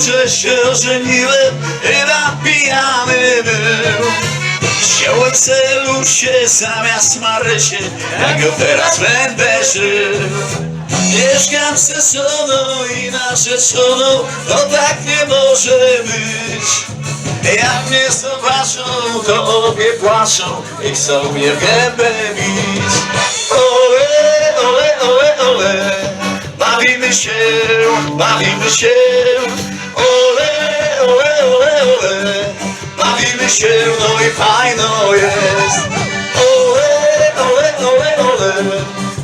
Że się ożeniłem Chyba pijany był. Wziąłem celusie zamiast Marysie Jak go teraz będę żył. Mieszkam ze żoną i narzeczoną To tak nie może być. Jak mnie zobaczą, to obie płaczą I chcą mnie w gębę bić. Ole, ole, ole, ole Bawimy się, bawimy się Ole, ole, ole, ole Bawimy się, no i fajno jest. Ole, ole, ole, ole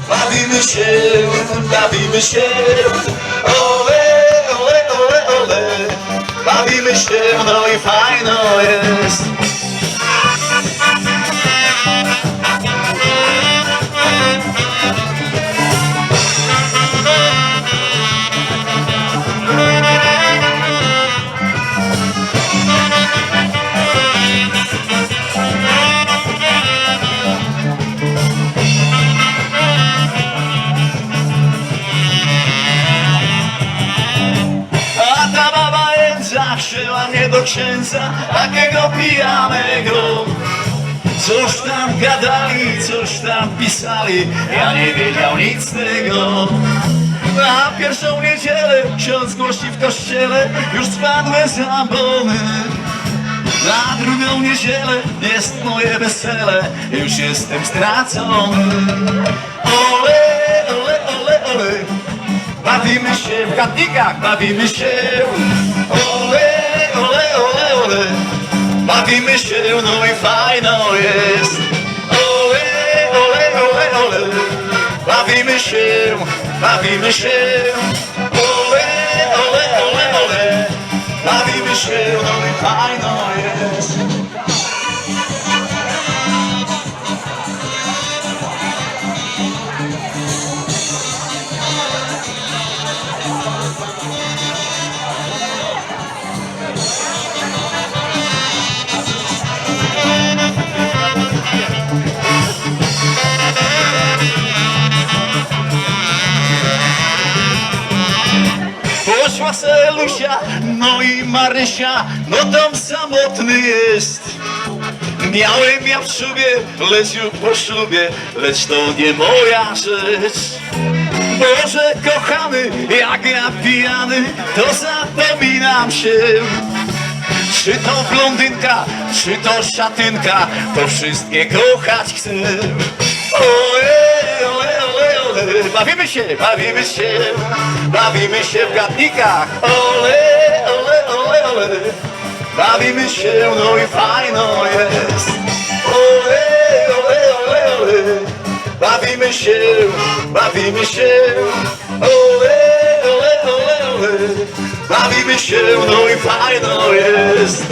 Bawimy się, bawimy się. Ole, ole, ole, ole Bawimy się, no i fajno jest Wzięła mnie do księdza Takiego pijanego Coś tam gadali, coś tam pisali Ja nie wiedział nic z tego. Na pierwszą niedzielę ksiądz głosi w kościele Już spadłem z ambony na drugą niedzielę jest moje wesele Już jestem stracony. Ole, ole, ole, ole Bawimy się w gadnikach, bawimy się ole Bawimy się, no i fajno jest. Ole, ole, ole, ole. Bawimy się, bawimy się. Ole, ole, ole, ole. Bawimy się, no i fajno Selusia, no i Marysia, no tam samotny jest. Miałem ja w szubie, lecz już po ślubie, lecz to nie moja rzecz. Boże kochany, jak ja pijany, to zapominam się. Czy to blondynka, czy to szatynka, to wszystkie kochać chcę. Ole, bawimy się, bawimy się, bawimy się w gadnikach. Ole, ole, ole, ole, bawimy się, no i fajno jest. Ole, ole, ole, ole, bawimy się, bawimy się. Ole, ole, ole, ole, bawimy się, no i fajno jest.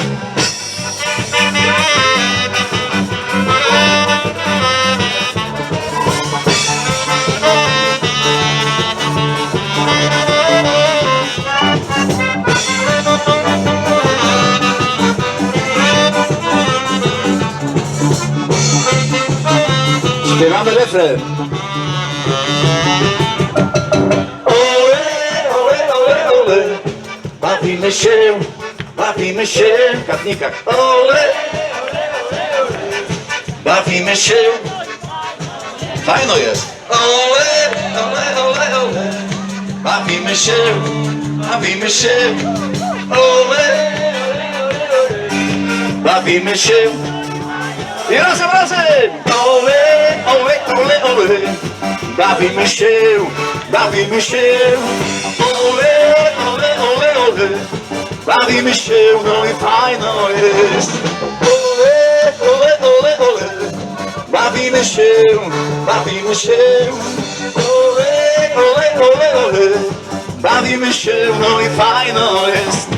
Refren. Ole, ole, ole, ole, bawimy się, bawimy się w katnikach. Ole, bawimy się. Fajno jest. Ole, ole, ole, ole, bawimy się, bawimy się. Ole, bawimy się. I razem, razem! Ole, ole, ole, ole Bawimy się, bawimy się Ole, ole, ole, ole Bawimy się, no i fajno jest Ole, ole, ole, ole Bawimy się, bawimy się Ole, ole, ole, ole Bawimy się, no i fajno jest